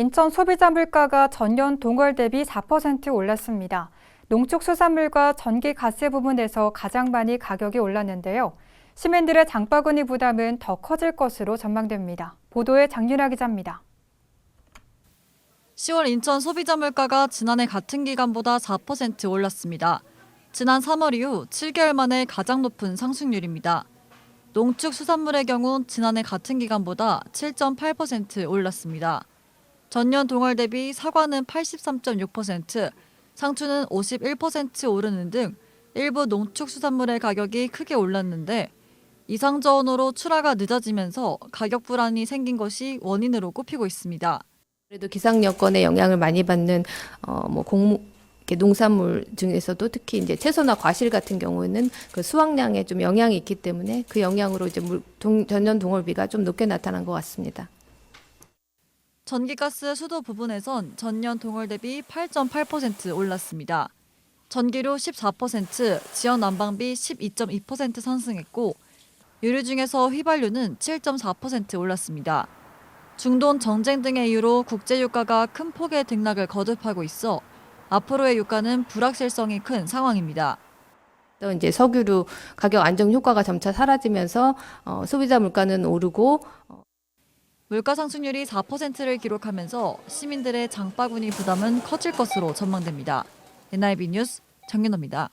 인천 소비자 물가가 전년 동월 대비 4% 올랐습니다. 농축수산물과 전기 가스 부분에서 가장 많이 가격이 올랐는데요. 시민들의 장바구니 부담은 더 커질 것으로 전망됩니다. 보도에 장윤아 기자입니다. 10월 인천 소비자 물가가 지난해 같은 기간보다 4% 올랐습니다. 지난 3월 이후 7개월 만에 가장 높은 상승률입니다. 농축수산물의 경우 지난해 같은 기간보다 7.8% 올랐습니다. 전년 동월 대비 사과는 83.6%, 상추는 51% 오르는 등 일부 농축수산물의 가격이 크게 올랐는데 이상저온으로 출하가 늦어지면서 가격 불안이 생긴 것이 원인으로 꼽히고 있습니다. 그래도 기상 여건에 영향을 많이 받는 어뭐 공무 농산물 중에서도 특히 이제 채소나 과실 같은 경우에는 그 수확량에 좀 영향이 있기 때문에 그 영향으로 이제 물, 동, 전년 동월비가 좀 높게 나타난 것 같습니다. 전기가스 수도 부분에선 전년 동월 대비 8.8% 올랐습니다. 전기료 14%, 지연 난방비 12.2% 상승했고 유류 중에서 휘발유는 7.4% 올랐습니다. 중동 정쟁 등의 이유로 국제 유가가 큰 폭의 등락을 거듭하고 있어 앞으로의 유가는 불확실성이 큰 상황입니다. 또 이제 석유류 가격 안정 효과가 점차 사라지면서 어, 소비자 물가는 오르고 물가 상승률이 4%를 기록하면서 시민들의 장바구니 부담은 커질 것으로 전망됩니다. NIB 뉴스 정윤호입니다.